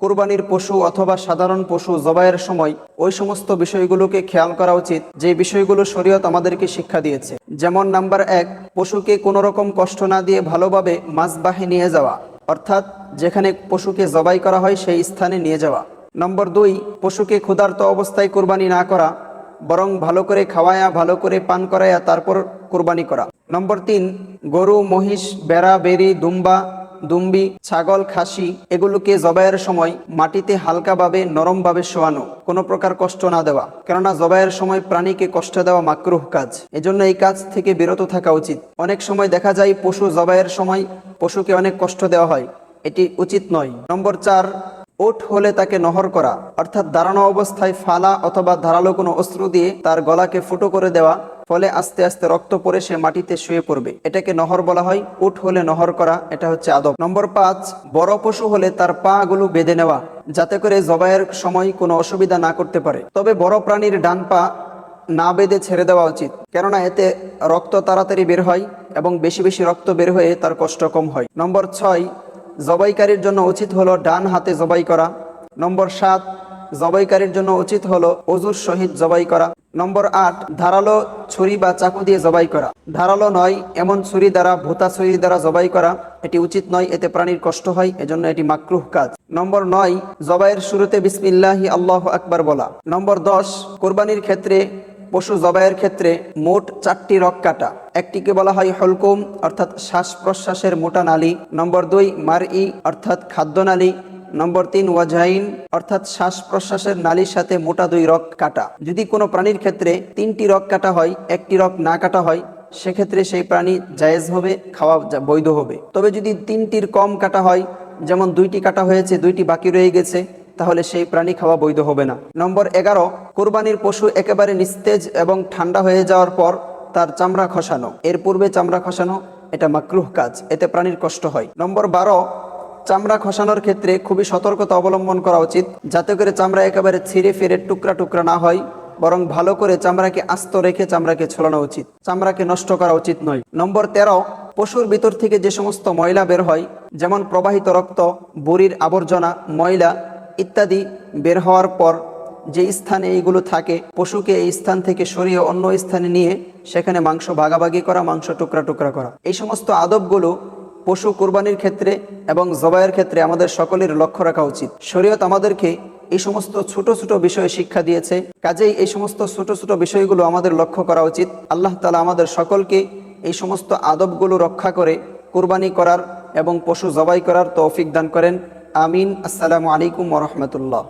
কোরবানির পশু অথবা সাধারণ পশু জবাইয়ের সময় ওই সমস্ত বিষয়গুলোকে খেয়াল করা উচিত, যে বিষয়গুলো শরীয়ত আমাদেরকে শিক্ষা দিয়েছে। যেমন নাম্বার এক, পশুকে কোনো রকম কষ্ট না দিয়ে ভালোভাবে মাছবাহে নিয়ে যাওয়া, অর্থাৎ যেখানে পশুকে জবাই করা হয় সেই স্থানে নিয়ে যাওয়া। নম্বর দুই, পশুকে ক্ষুধার্ত অবস্থায় কোরবানি না করা, বরং ভালো করে খাওয়ায়া, ভালো করে পান করায়া, তারপর কোরবানি করা। নম্বর তিন, গরু, মহিষ বেড়া বেরি, দুম্বা দুম্বি, ছাগল, খাসি এগুলোকে জবাইয়ের সময় মাটিতে হালকাভাবে, নরমভাবে শোয়ানো, কোনো প্রকার কষ্ট না দেওয়া। কেননা জবাইয়ের সময় প্রাণীকে কষ্ট দেওয়া মাকরুহ কাজ। এজন্য এই কাজ থেকে বিরত থাকা উচিত। অনেক সময় দেখা যায় পশু জবাইয়ের সময় পশুকে অনেক কষ্ট দেওয়া হয়। এটি উচিত নয়। নম্বর চার, ওট হলে তাকে নহর করা, অর্থাৎ দাঁড়ানো অবস্থায় ফালা অথবা ধারালো কোনো অস্ত্র দিয়ে তার গলাকে ফুটো করে দেওয়া ফলে আস্তে আস্তে রক্ত পড়ে সে মাটিতে শুয়ে পড়বে। এটাকে নহর বলা হয়। উঠ হলে নহর করা, এটা হচ্ছে আদব। নম্বর পাঁচ, বড় পশু হলে তার পা গুলো বেঁধে নেওয়া, যাতে করে জবাইয়ের সময় কোনো অসুবিধা না করতে পারে। তবে বড় প্রাণীর ডান পা না বেঁধে ছেড়ে দেওয়া উচিত, কেননা এতে রক্ত তাড়াতাড়ি বের হয় এবং বেশি বেশি রক্ত বের হয়ে তার কষ্ট কম হয়। নম্বর ছয়, জবাইকারীর জন্য উচিত হলো ডান হাতে জবাই করা। নম্বর সাত, জবাইকারীর জন্য উচিত হলো অজুর সহিত জবাই করা। নম্বর আট, ধারালো ছুরি বা চাকু দিয়ে জবাই করা। ধারালো নয়, এমন ছুরি দ্বারা, ভূতা ছুরি দ্বারা জবাই করা, এটি উচিত নয়, এতে প্রাণীর কষ্ট হয়, এজন্য এটি মাকরুহ কাজ। নম্বর নয়, জবাইয়ের শুরুতে বিসমিল্লাহি আল্লাহ আকবার বলা। নম্বর দশ, কোরবানির ক্ষেত্রে, পশু জবাইয়ের ক্ষেত্রে মোট চারটি রক কাটা। একটিকে বলা হয় হলকুম, অর্থাৎ শ্বাস প্রশ্বাসের মোটা নালী। নম্বর দুই মার ই অর্থাৎ খাদ্য নালী। নম্বর তিন ওয়াজাইন অর্থাৎ শ্বাস প্রশ্বাসের নালীর সাথে মোটা দুই রক কাটা। যদি কোনো প্রাণীর ক্ষেত্রে তিনটি রক কাটা হয়, একটি রক না কাটা হয়, সেক্ষেত্রে সেই প্রাণী জায়েজ হবে, খাওয়া বৈধ হবে। তবে যদি তিনটির কম কাটা হয়, যেমন দুইটি কাটা হয়েছে, দুইটি বাকি রয়ে গেছে, তাহলে সেই প্রাণী খাওয়া বৈধ হবে না। নম্বর এগারো, কোরবানির পশু একেবারে নিস্তেজ এবং ঠান্ডা হয়ে যাওয়ার পর তার চামড়া খসানো। এর পূর্বে চামড়া খসানো, এটা মাকরুহ কাজ, এতে প্রাণীর কষ্ট হয়। নম্বর বারো চামড়া খসানোর ক্ষেত্রে খুবই সতর্কতা অবলম্বন করা উচিত, যাতে করে চামড়া একেবারে ছিঁড়ে ফিরে টুকরা টুকরা না হয়, বরং ভালো করে চামড়াকে আস্ত রেখে চামড়াকে ছড়ানো উচিত। চামড়াকে নষ্ট করা উচিত নয়। নম্বর তেরো, পশুর ভিতর থেকে যে সমস্ত ময়লা বের হয়, যেমন প্রবাহিত রক্ত, বুড়ির আবর্জনা, ময়লা ইত্যাদি বের হওয়ার পর যে স্থানে এইগুলো থাকে, পশুকে এই স্থান থেকে সরিয়ে অন্য স্থানে নিয়ে সেখানে মাংস ভাগাভাগি করা, মাংস টুকরা টুকরা করা। এই সমস্ত আদবগুলো পশু কোরবানির ক্ষেত্রে এবং জবাইয়ের ক্ষেত্রে আমাদের সকলের লক্ষ্য রাখা উচিত। শরীয়ত আমাদেরকে এই সমস্ত ছোট ছোট বিষয়ে শিক্ষা দিয়েছে। কাজেই এই সমস্ত ছোট ছোট বিষয়গুলো আমাদের লক্ষ্য করা উচিত। আল্লাহ তালা আমাদের সকলকে এই সমস্ত আদবগুলো রক্ষা করে কোরবানি করার এবং পশু জবাই করার তৌফিক দান করেন। আমিন। আসসালামু আলাইকুম ওরহমতুল্লাহ